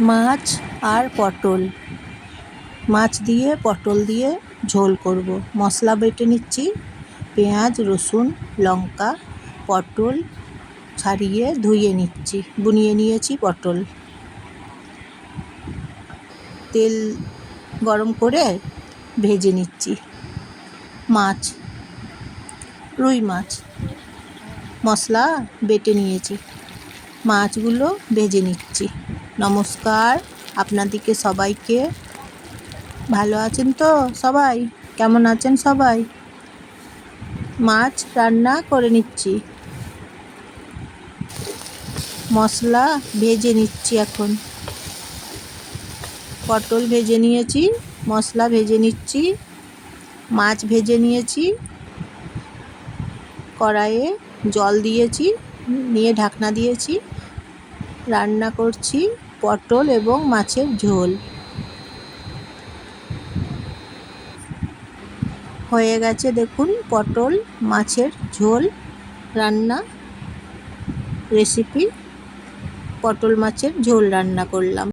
মাছ আর পটল। মাছ দিয়ে, পটল দিয়ে ঝোল করব। মশলা বেটে নিচ্ছি। পেঁয়াজ, রসুন, লঙ্কা, পটল ছাড়িয়ে ধুয়ে নিচ্ছি। বুনিয়ে নিয়েছি পটল। তেল গরম করে ভেজে নিচ্ছি। মাছ, রুই মাছ। মশলা বেটে নিয়েছি। মাছগুলো ভেজে নিচ্ছি। নমস্কার আপনাদেরকে সবাইকে। ভালো আছেন তো সবাই? কেমন আছেন সবাই? মাছ রান্না করে নিচ্ছি। মশলা ভেজে নিচ্ছি এখন। পটল ভেজে নিয়েছি, মশলা ভেজে নিচ্ছি, মাছ ভেজে নিয়েছি, কড়াইয়ে জল দিয়েছি। নিয়ে ঢাকনা দিয়েছি। রান্না করছি পটল এবং মাছের ঝোল। হয়ে গেছে দেখুন পটল, মাছের ঝোল, রান্না রেসিপি পটল, মাছের ঝোল রান্না করলাম।